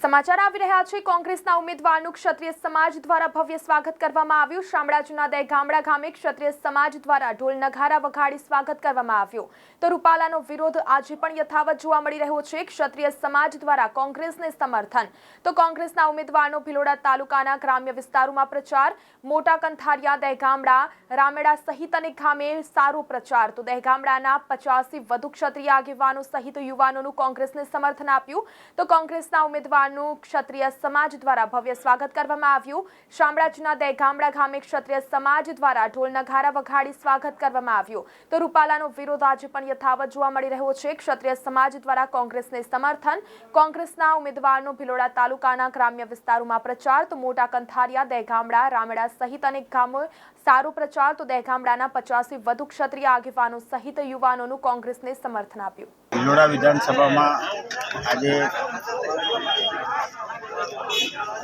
સમાચાર આવી રહ્યા છે. કોંગ્રેસના ઉમેદવારનું ક્ષત્રિય સમાજ દ્વારા ભવ્ય સ્વાગત કરવામાં આવ્યું. શામળાજુના દે ગામડા ગામે ક્ષત્રિય સમાજ દ્વારા ઢોલ નગારા વગાડી સ્વાગત કરવામાં આવ્યું. તો રૂપાલાનો વિરોધ આજે પણ યથાવત જોવા મળી રહ્યો છે. ક્ષત્રિય સમાજ દ્વારા કોંગ્રેસને સમર્થન. તો કોંગ્રેસના ઉમેદવારનો ભિલોડા તાલુકાના ગ્રામ્ય વિસ્તારોમાં પ્રચાર. મોટા કંથારિયા, દહેગામડા, રામેડા સહિત અનેક ગામે સારો પ્રચાર. તો દહેગામડાના પચાસથી વધુ ક્ષત્રિય આગેવાનો સહિત યુવાનોનું કોંગ્રેસને સમર્થન આપ્યું. તો કોંગ્રેસના ઉમેદવારનું ક્ષત્રિય સમાજ દ્વારા ભવ્ય સ્વાગત કરવામાં આવ્યું. શામળાજીના દહેગામડા ગામે ક્ષત્રિય સમાજ દ્વારા ઢોલ નગારા વગાડી સ્વાગત કરવામાં આવ્યું. તો રૂપાલાનો વિરોધ આજે પણ યથાવત જોવા મળી રહ્યો છે. ક્ષત્રિય સમાજ દ્વારા કોંગ્રેસને સમર્થન, કોંગ્રેસના ઉમેદવારનો ભિલોડા તાલુકાના ગ્રામ્ય વિસ્તારોમાં પ્રચાર, તો મોટા કંથારિયા દહેગામડા રામેડા સહિત અનેક ગામો સારો પ્રચાર, તો દહેગામડાના પચાસથી વધુ ક્ષત્રિય આગેવાનો સહિત યુવાનોનું કોંગ્રેસને સમર્થન આપ્યું. ભિલોડા વિધાનસભામાં આજે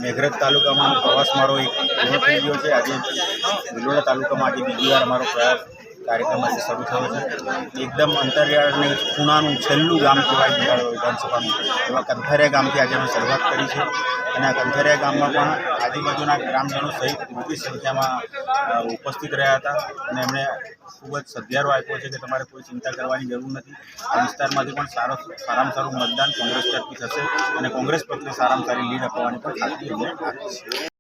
મેઘરજ તાલુકામાં પ્રવાસ મારો એક પૂર્ણ થઈ ગયો છે. આજે ભિલોડા તાલુકામાં આજે બીજી વાર અમારો પ્રયાસ કાર્યક્રમ આજે શરૂ થયો છે. એકદમ અંતરિયાળને ખૂણાનું છેલ્લું ગામ કહેવાય ભિલોડા વિધાનસભાનું. એવા કંથરિયા ગામથી આજે અમે શરૂઆત કરી છે. અને આ કંથરિયા ગામમાં પણ આજુબાજુના ગ્રામજનો સહિત મોટી સંખ્યામાં ઉપસ્થિત રહ્યા હતા. અને એમણે ખૂબ જ સધિયારો આપ્યો છે કે તમારે કોઈ ચિંતા કરવાની જરૂર નથી. આ વિસ્તારમાંથી પણ સારો, સારામાં સારું મતદાન કોંગ્રેસ તરફથી થશે. અને કોંગ્રેસ પક્ષને સારામાં સારી લીડ અપાવવાની પણ ખાતરી અમને આપી છે.